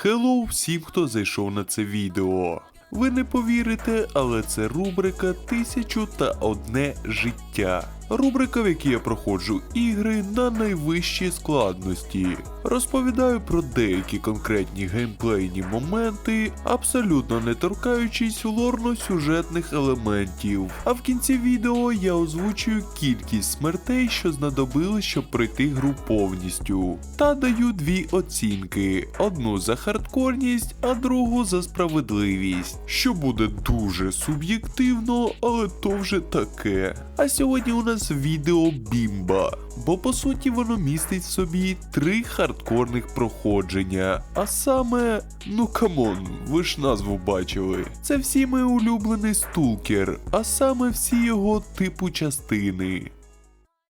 Хеллоу всім, хто зайшов на це відео. Ви не повірите, але це рубрика Тисячу та одне життя. Рубрика, в якій я проходжу ігри на найвищій складності. Розповідаю про деякі конкретні геймплейні моменти, абсолютно не торкаючись лорно-сюжетних елементів. А в кінці відео я озвучую кількість смертей, що знадобилось, щоб пройти гру повністю. Та даю дві оцінки: одну за хардкорність, а другу за справедливість. Що буде дуже суб'єктивно, але то вже таке. А сьогодні у нас відео бімба, бо по суті воно містить в собі три хардкорних проходження. А саме, ну камон, ви ж назву бачили. Це всі мій улюблений стулкер, а саме всі його типу частини.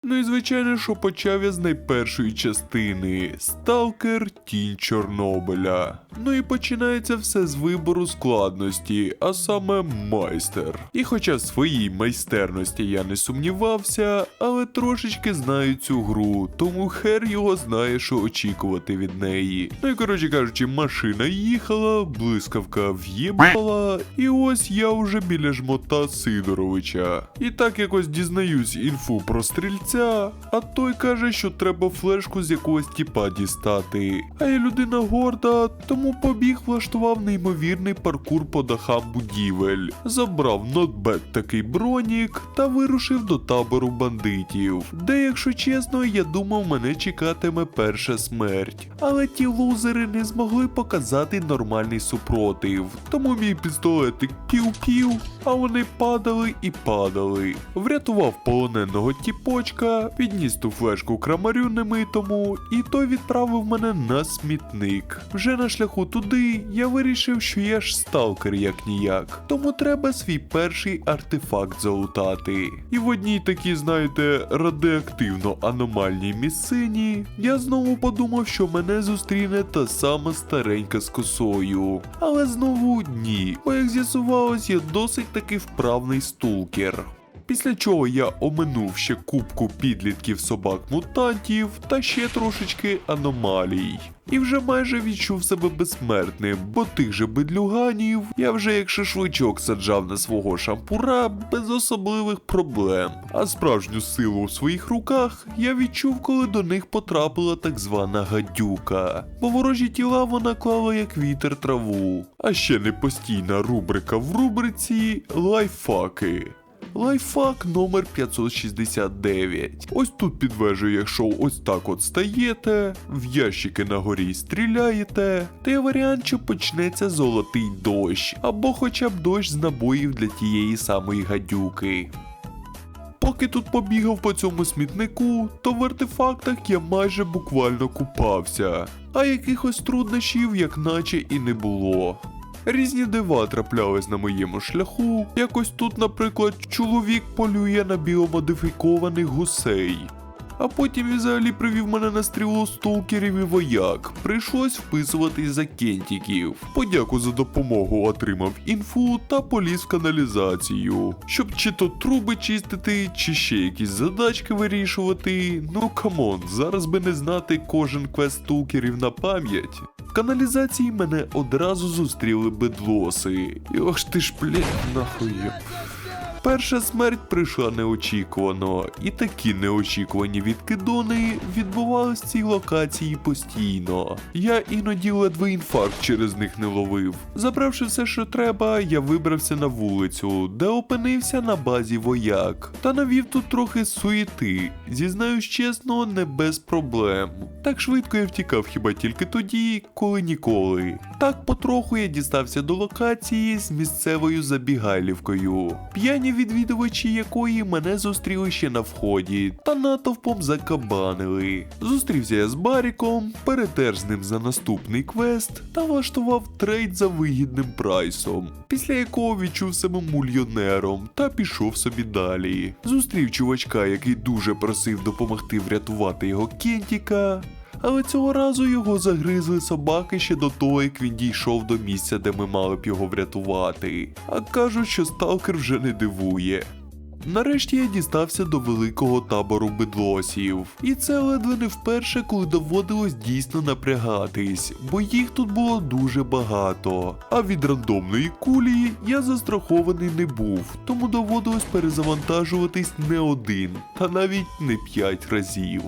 Ну і звичайно, що почав я з найпершої частини Сталкер Тінь Чорнобиля. Ну і починається все з вибору складності, а саме майстер. І хоча в своїй майстерності я не сумнівався, але трошечки знаю цю гру, тому хер його знає, що очікувати від неї. Ну і коротше кажучи, машина їхала, блискавка в'єбала, і ось я вже біля жмота Сидоровича. І так якось дізнаюсь інфу про стрільця, а той каже, що треба флешку з якогось тіпа дістати. А я людина горда, тому побіг влаштував неймовірний паркур по дахам будівель, забрав нотбет такий бронік та вирушив до табору бандитів, де, якщо чесно, я думав, мене чекатиме перша смерть. Але ті лузери не змогли показати нормальний супротив, тому мій пістолетик пів-пів, а вони падали і падали. Врятував полоненого тіпочка, підніс ту флешку крамарю немитому, і той відправив мене на смітник. Вже на шляху туди я вирішив, що я ж сталкер як ніяк, тому треба свій перший артефакт залутати. І в одній такій, знаєте, радіоактивно аномальній місцині я знову подумав, що мене зустріне та сама старенька з косою. Але знову ні, бо як з'ясувалось, я досить таки вправний стулкер. Після чого я оминув ще кубку підлітків собак-мутантів та ще трошечки аномалій. І вже майже відчув себе безсмертним, бо тих же бедлюганів я вже як шашличок саджав на свого шампура без особливих проблем. А справжню силу в своїх руках я відчув, коли до них потрапила так звана гадюка. Бо ворожі тіла вона клала як вітер траву. А ще не постійна рубрика в рубриці лайфаки. Лайфхак номер 569. Ось тут під якщо ось так от стаєте, в ящики на горі стріляєте, то є варіант, що почнеться золотий дощ, або хоча б дощ з набоїв для тієї самої гадюки. Поки тут побігав по цьому смітнику, то в артефактах я майже буквально купався, а якихось труднощів, як наче і не було. Різні дива траплялись на моєму шляху. Якось тут, наприклад, чоловік полює на біомодифікованих гусей. А потім взагалі привів мене на стрілу сталкерів і вояк. Прийшлось вписуватись за кентіків. Подяку за допомогу отримав інфу та поліз в каналізацію. Щоб чи то труби чистити, чи ще якісь задачки вирішувати. Ну камон, зараз би не знати кожен квест сталкерів на пам'ять. В каналізації мене одразу зустріли бедлоси. І ох ти ж, блядь, нахуй. Перша смерть прийшла неочікувано, і такі неочікувані відкидони відбувались в цій локації постійно. Я іноді ледве інфаркт через них не ловив. Забравши все, що треба, я вибрався на вулицю, де опинився на базі вояк, та навів тут трохи суєти. Зізнаюсь чесно, не без проблем. Так швидко я втікав хіба тільки тоді, коли ніколи. Так потроху я дістався до локації з місцевою забігайлівкою, п'яні відвідувачі якої мене зустріли ще на вході та натовпом закабанили. Зустрівся я з Баріком, перетер з ним за наступний квест та влаштував трейд за вигідним прайсом, після якого відчув себе мульйонером та пішов собі далі. Зустрів чувачка, який дуже просив допомогти врятувати його кентіка. Але цього разу його загризли собаки ще до того, як він дійшов до місця, де ми мали б його врятувати. А кажуть, що сталкер вже не дивує. Нарешті я дістався до великого табору бедлосів. І це ледве не вперше, коли доводилось дійсно напрягатись, бо їх тут було дуже багато. А від рандомної кулі я застрахований не був, тому доводилось перезавантажуватись не один, та навіть не п'ять разів.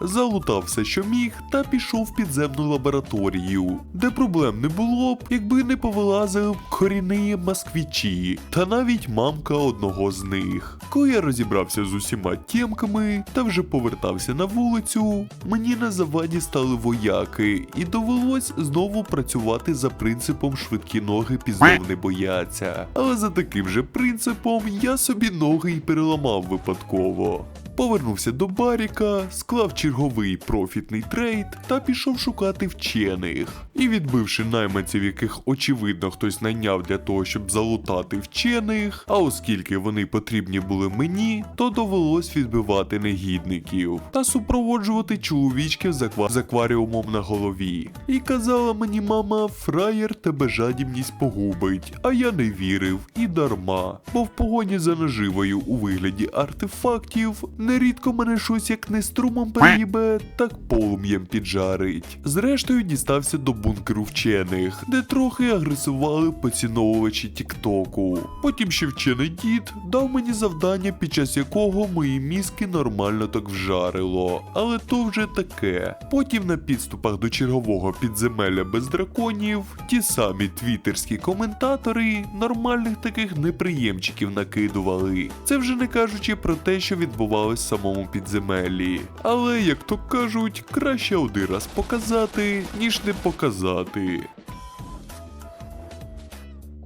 Залутав все, що міг, та пішов в підземну лабораторію, де проблем не було б, якби не повилазили б корінні москвічі, та навіть мамка одного з них. Коли я розібрався з усіма тємками та вже повертався на вулицю, мені на заваді стали вояки, і довелось знову працювати за принципом швидкі ноги піздов не бояться. Але за таким же принципом я собі ноги й переламав випадково. Повернувся до Баріка, склав черговий профітний трейд та пішов шукати вчених. І відбивши найманців, яких очевидно хтось найняв для того, щоб залутати вчених, а оскільки вони потрібні були мені, то довелось відбивати негідників та супроводжувати чоловічків з, аква- з акваріумом на голові. І казала мені мама, фраєр тебе жадібність погубить, а я не вірив і дарма, бо в погоні за наживою у вигляді артефактів нерідко мене щось як не струмом переїбе, так полум'ям піджарить. Зрештою дістався до бункеру вчених, де трохи агресували поціновувачі Тіктоку. Потім ще вчений дід дав мені завдання, під час якого мої мізки нормально так вжарило, але то вже таке. Потім на підступах до чергового підземелля без драконів ті самі твіттерські коментатори нормальних таких неприємчиків накидували. Це вже не кажучи про те, що відбувалось в самому підземеллі. Але, як то кажуть, краще один раз показати, ніж не показати.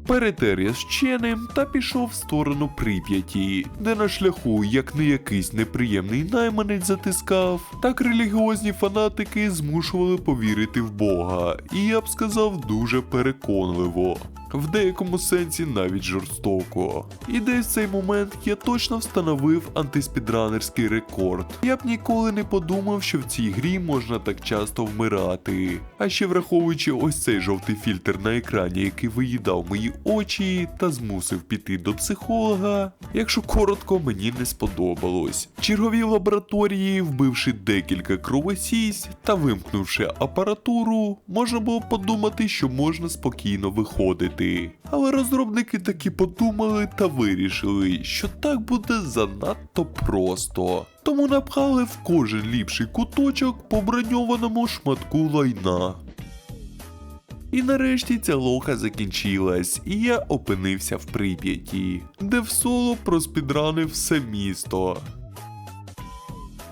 Перетер я з вченим та пішов в сторону Прип'яті, де на шляху як не якийсь неприємний найманець затискав, так релігіозні фанатики змушували повірити в Бога, і я б сказав дуже переконливо. В деякому сенсі навіть жорстоко. І десь в цей момент я точно встановив антиспідранерський рекорд. Я б ніколи не подумав, що в цій грі можна так часто вмирати. А ще враховуючи ось цей жовтий фільтр на екрані, який виїдав мої очі та змусив піти до психолога, якщо коротко, мені не сподобалось. В черговій лабораторії, вбивши декілька кровосість та вимкнувши апаратуру, можна було подумати, що можна спокійно виходити. Але розробники таки подумали та вирішили, що так буде занадто просто. Тому напхали в кожен ліпший куточок по броньованому шматку лайна. І нарешті ця лоха закінчилась, і я опинився в Прип'яті, де в соло проспідранив все місто.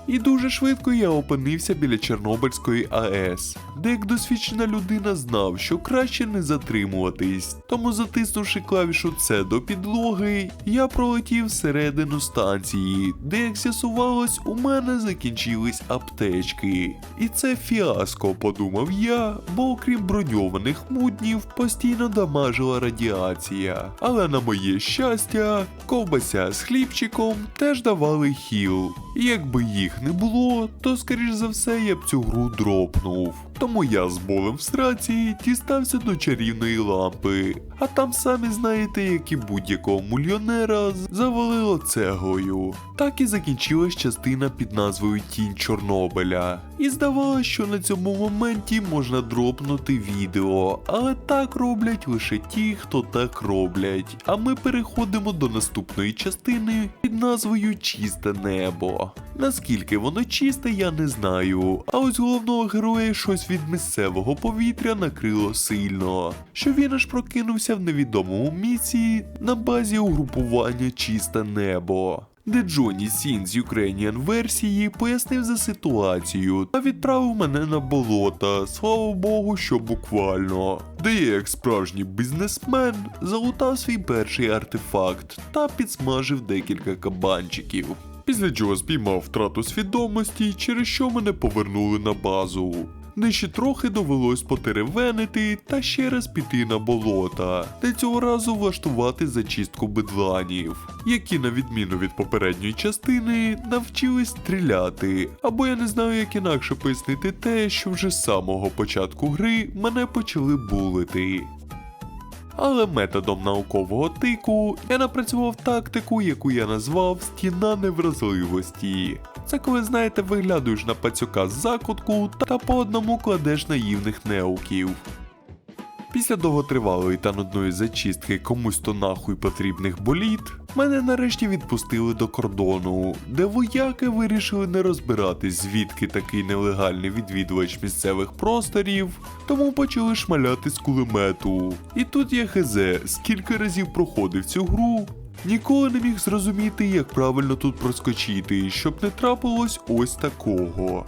І дуже швидко я опинився біля Чорнобильської АЕС, де як досвідчена людина знав, що краще не затримуватись. Тому затиснувши клавішу С до підлоги, я пролетів всередину станції, де, як з'ясувалось, у мене закінчились аптечки. І це фіаско, подумав я, бо окрім броньованих муднів постійно дамажила радіація. Але на моє щастя, ковбася з хлібчиком теж давали хіл. Якби їх не було, то скоріш за все я б цю гру дропнув. Тому я з болем в сраці дістався до чарівної лампи, а там самі знаєте, як і будь-якого мульйонера з- завалило цеглою. Так і закінчилась частина під назвою Тінь Чорнобиля. І здавалося, що на цьому моменті можна дропнути відео, але так роблять лише ті, хто так роблять. А ми переходимо до наступної частини під назвою Чисте небо. Наскільки воно чисте, я не знаю. А ось головного героя щось від місцевого повітря накрило сильно, що він аж прокинувся в невідомому місці на базі угрупування Чисте небо. Де Джонні Сін з Ukrainian версії пояснив за ситуацію та відправив мене на болота, слава Богу, що буквально. Де я, як справжній бізнесмен, залутав свій перший артефакт та підсмажив декілька кабанчиків. Після чого спіймав втрату свідомості, через що мене повернули на базу. Ще трохи довелось потеревенити та ще раз піти на болота, де цього разу влаштувати зачистку бедланів, які, на відміну від попередньої частини, навчились стріляти. Або я не знаю, як інакше пояснити те, що вже з самого початку гри мене почали булити. Але методом наукового тику я напрацював тактику, яку я назвав стіна невразливості. Це коли, знаєте, виглядуєш на пацюка з закутку та по одному кладеш наївних неуків. Після довготривалої та нудної зачистки комусь то нахуй потрібних боліт, мене нарешті відпустили до кордону, де вояки вирішили не розбиратись, звідки такий нелегальний відвідувач місцевих просторів, тому почали шмаляти з кулемету. І тут я хезе, скільки разів проходив цю гру. Ніколи не міг зрозуміти, як правильно тут проскочити, щоб не трапилось ось такого.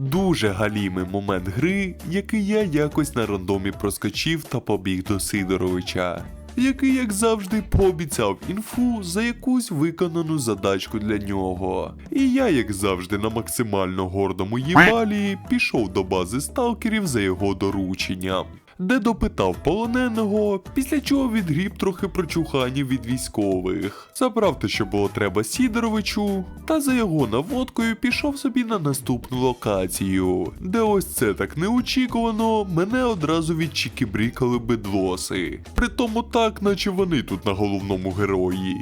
Дуже галімий момент гри, який я якось на рандомі проскочив та побіг до Сидоровича, який, як завжди, пообіцяв інфу за якусь виконану задачку для нього. І я, як завжди, на максимально гордому їбалі пішов до бази сталкерів за його дорученням. Де допитав полоненого, після чого відгріб трохи прочухання від військових. Забрав те, що було треба Сідоровичу, та за його наводкою пішов собі на наступну локацію, де ось це так неочікувано мене одразу відчікібрікали бедлоси. Притому так, наче вони тут на головному герої.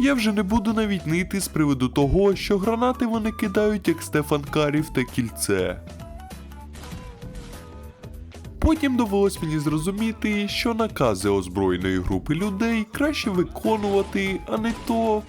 Я вже не буду навіть нити з приводу того, що гранати вони кидають як Стефан Карів та кільце. Потім довелось мені зрозуміти, що накази озброєної групи людей краще виконувати, а не то.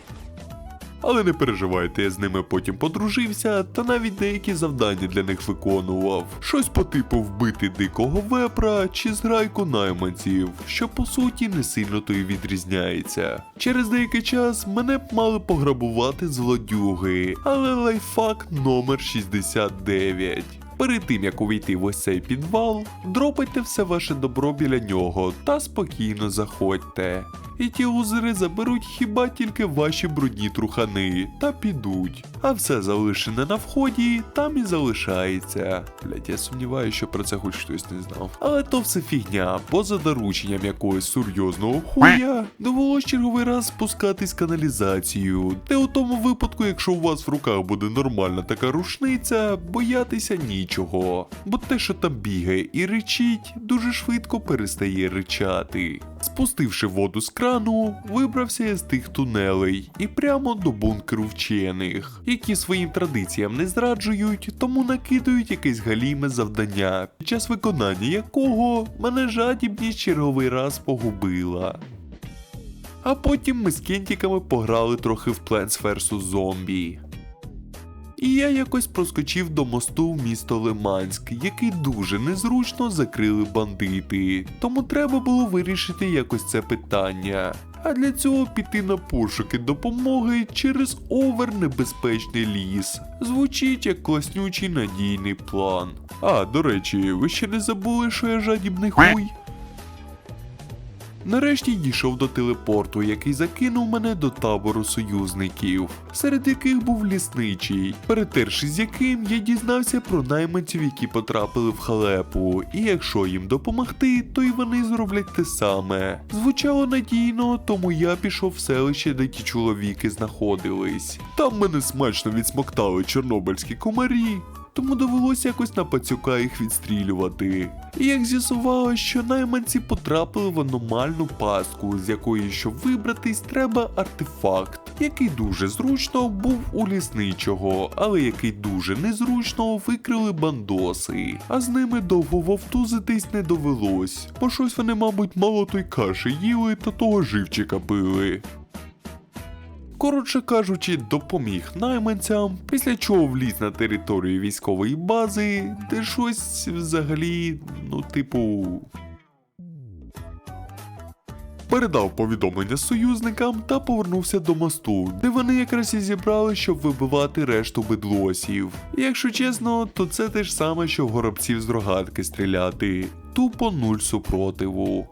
Але не переживайте, я з ними потім подружився, та навіть деякі завдання для них виконував. Щось по типу вбити дикого вепра чи зграйку найманців, що по суті не сильно то й відрізняється. Через деякий час мене б мали пограбувати злодюги, але лайфхак номер 69. Перед тим як увійти в ось цей підвал, дропайте все ваше добро біля нього та спокійно заходьте. І ті узери заберуть хіба тільки ваші брудні трухани та підуть. А все залишене на вході там і залишається. Блять, я сумніваюся, що про це хоч хтось не знав. Але то все фігня, поза дорученням якогось серйозного хуя довелось черговий раз спускатись каналізацію, де у тому випадку, якщо у вас в руках буде нормальна така рушниця, боятися нічого. Бо те, що там бігає і речить, дуже швидко перестає ричати. Спустивши воду з крану, вибрався із тих тунелей і прямо до бункеру вчених, які своїм традиціям не зраджують, тому накидають якесь галіме завдання, під час виконання якого мене жадібність черговий раз погубила. А потім ми з кентіками пограли трохи в Plants vs. Zombie. І я якось проскочив до мосту в місто Лиманськ, який дуже незручно закрили бандити. Тому треба було вирішити якось це питання. А для цього піти на пошуки допомоги через овернебезпечний ліс. Звучить як класнючий надійний план. А, до речі, ви ще не забули, що я жадібний хуй? Нарешті дійшов до телепорту, який закинув мене до табору союзників, серед яких був лісничий, перетерши з яким я дізнався про найманців, які потрапили в халепу, і якщо їм допомогти, то й вони зроблять те саме. Звучало надійно, тому я пішов в селище, де ті чоловіки знаходились. Там мене смачно відсмоктали чорнобильські комарі тому довелося якось на пацюка їх відстрілювати. І як з'ясувалося, що найманці потрапили в аномальну пастку, з якої, щоб вибратись, треба артефакт, який дуже зручно був у лісничого, але який дуже незручно викрили бандоси, а з ними довго вовтузитись не довелось, бо щось вони, мабуть, мало той каші їли та того живчика пили. Коротше кажучи, допоміг найманцям, після чого вліз на територію військової бази, де щось взагалі, ну, типу. Передав повідомлення союзникам та повернувся до мосту, де вони якраз і зібрали, щоб вибивати решту бедлосів. Якщо чесно, то це те ж саме, що в горобців з рогатки стріляти. Тупо нуль супротиву.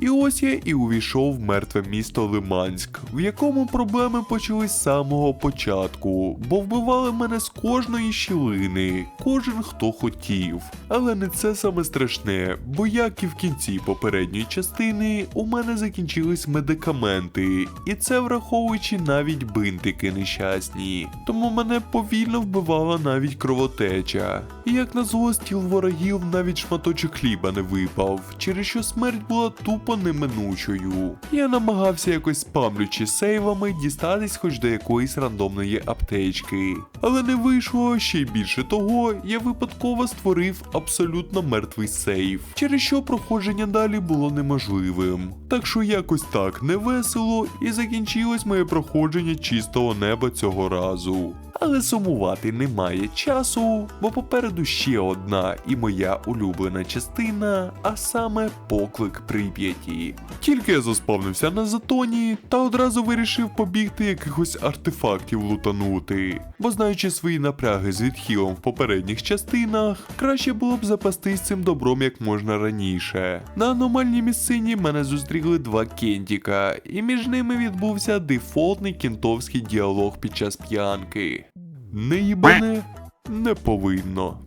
І ось я і увійшов в мертве місто Лиманськ, в якому проблеми почались з самого початку, бо вбивали мене з кожної щілини, кожен хто хотів. Але не це саме страшне, бо як і в кінці попередньої частини, у мене закінчились медикаменти, і це враховуючи навіть бинтики нещасні. Тому мене повільно вбивала навіть кровотеча. І як на зло ворогів навіть шматочок хліба не випав, через що смерть була тупо неминучою. Я намагався якось спамлючи сейвами дістатись хоч до якоїсь рандомної аптечки. Але не вийшло ще й більше того, я випадково створив абсолютно мертвий сейф, через що проходження далі було неможливим. Так що якось так невесело і закінчилось моє проходження чистого неба цього разу. Але сумувати немає часу, бо попереду ще одна і моя улюблена частина, а саме поклик Прип'яті. Тільки я заспавнився на затоні та одразу вирішив побігти якихось артефактів лутанути. Бо знаючи свої напряги з відхилом в попередніх частинах, краще було б запастись цим добром як можна раніше. На аномальній місцині мене зустріли два кентіка, і між ними відбувся дефолтний кентовський діалог під час п'янки. Не їбане не повинно.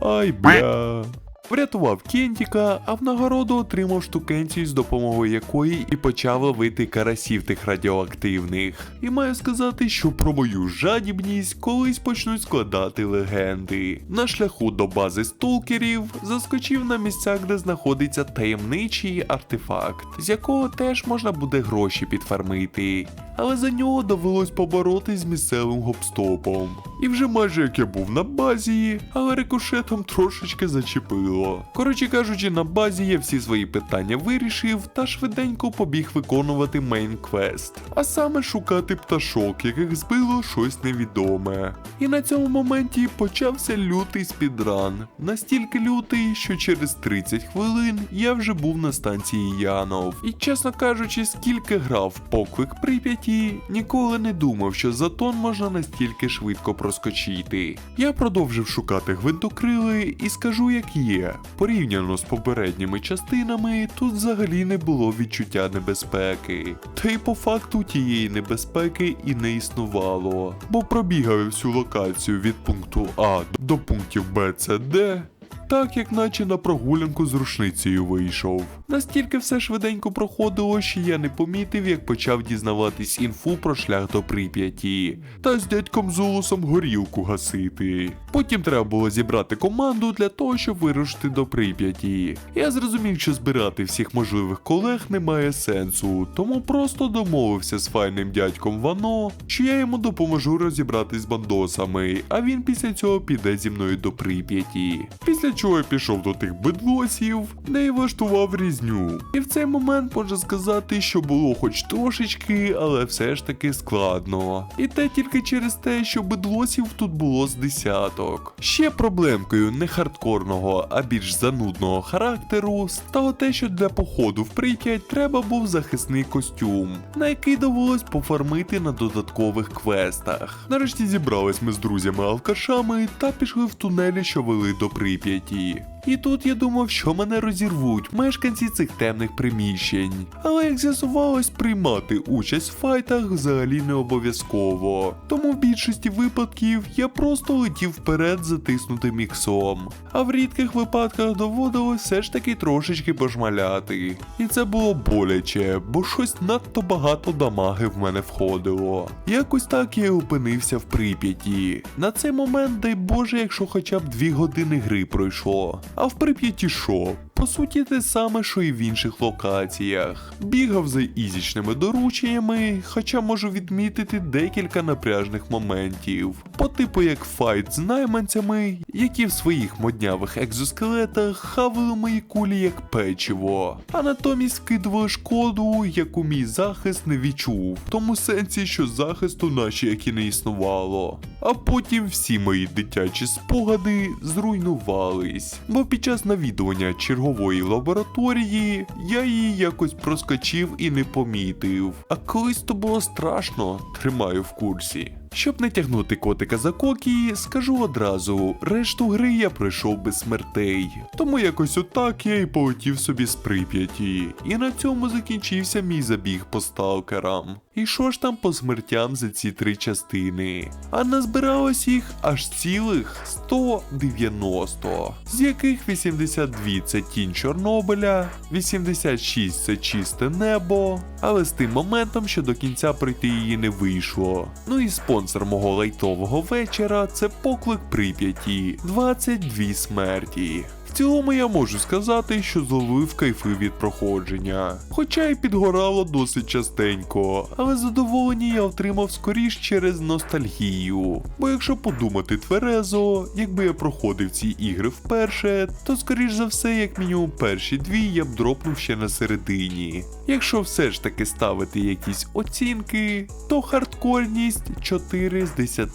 Ай бля. Врятував Кентіка, а в нагороду отримав штукенцію, з допомогою якої і почав ловити карасів тих радіоактивних. І маю сказати, що про мою жадібність колись почнуть складати легенди. На шляху до бази сталкерів заскочив на місця, де знаходиться таємничий артефакт, з якого теж можна буде гроші підфармити. Але за нього довелось поборотись з місцевим гопстопом. І вже майже як я був на базі, але рикошетом трошечки зачепило. Коротше кажучи, на базі я всі свої питання вирішив та швиденько побіг виконувати мейн квест, а саме шукати пташок, яких збило щось невідоме. І на цьому моменті почався лютий спідран. Настільки лютий, що через 30 хвилин я вже був на станції Янов. І чесно кажучи, скільки грав в поклик Прип'яті, ніколи не думав, що затон можна настільки швидко проскочити. Я продовжив шукати гвинтокрили і скажу, як є. Порівняно з попередніми частинами, тут взагалі не було відчуття небезпеки. Та й по факту тієї небезпеки і не існувало. Бо пробігав всю локацію від пункту А до пунктів Б, С, Д. Так, як наче на прогулянку з рушницею вийшов. Настільки все швиденько проходило, що я не помітив, як почав дізнаватись інфу про шлях до Прип'яті, та з дядьком Золусом горілку гасити. Потім треба було зібрати команду для того, щоб вирушити до Прип'яті. Я зрозумів, що збирати всіх можливих колег немає сенсу, тому просто домовився з файним дядьком Вано, що я йому допоможу розібратись з бандосами, а він після цього піде зі мною до Прип'яті. Після чого пішов до тих бедлосів, де й влаштував різню. І в цей момент можна сказати, що було хоч трошечки, але все ж таки складно. І те тільки через те, що бедлосів тут було з десяток. Ще проблемкою не хардкорного, а більш занудного характеру стало те, що для походу в Прип'ять треба був захисний костюм, на який довелось пофармити на додаткових квестах. Нарешті зібрались ми з друзями-алкашами та пішли в тунелі, що вели до Прип'яті. die І тут я думав, що мене розірвуть мешканці цих темних приміщень. Але як з'ясувалось, приймати участь в файтах взагалі не обов'язково. Тому в більшості випадків я просто летів вперед затиснутим іксом. А в рідких випадках доводилось все ж таки трошечки пожмаляти. І це було боляче, бо щось надто багато дамаги в мене входило. Якось так я опинився в Прип'яті. На цей момент, дай Боже, якщо хоча б дві години гри пройшло. А в Прип'яті що? По суті, те саме, що і в інших локаціях. Бігав за ізічними дорученнями, хоча можу відмітити декілька напряжних моментів. По типу як файт з найманцями, які в своїх моднявих екзоскелетах хавали мої кулі як печиво, а натомість вкидували шкоду, яку мій захист не відчув, в тому сенсі, що захисту наче як і не існувало. А потім всі мої дитячі спогади зруйнувались, бо під час навідування чергової лабораторії я її якось проскочив і не помітив. А колись то було страшно, тримаю в курсі. Щоб не тягнути котика за кокі, скажу одразу: решту гри я пройшов без смертей. Тому якось отак я і полетів собі з Прип'яті. І на цьому закінчився мій забіг по сталкерам. І що ж там по смертям за ці три частини? А назбиралось їх аж цілих 190, з яких 82 це тінь Чорнобиля, 86 це чисте небо, але з тим моментом, що до кінця пройти її не вийшло. Ну і спонсор мого лайтового вечора це поклик Прип'яті 22 смерті. В цілому я можу сказати, що зловив кайфи від проходження, хоча й підгорало досить частенько, але задоволення я отримав скоріш через ностальгію. Бо якщо подумати тверезо, якби я проходив ці ігри вперше, то скоріш за все, як мінімум перші дві я б дропнув ще на середині. Якщо все ж таки ставити якісь оцінки, то хардкорність 4 з 10.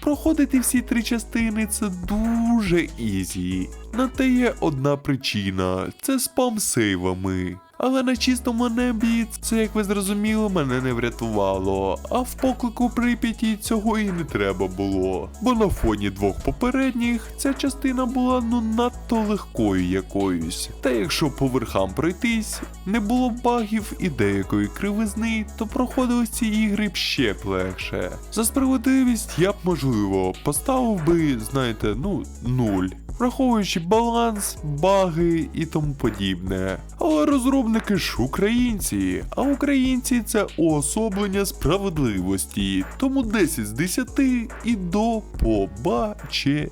Проходити всі три частини це дуже ізі. На те є одна причина це спам сейвами. Але на чистому небі це, як ви зрозуміли, мене не врятувало. А в поклику Прип'яті цього і не треба було. Бо на фоні двох попередніх ця частина була ну надто легкою якоюсь. Та якщо по верхам пройтись, не було багів і деякої кривизни, то проходили ці ігри б ще б легше. За справедливість я б можливо поставив би, знаєте, ну, нуль враховуючи баланс, баги і тому подібне. Але розробники ж українці, а українці це уособлення справедливості. Тому 10 з 10 і до побачення.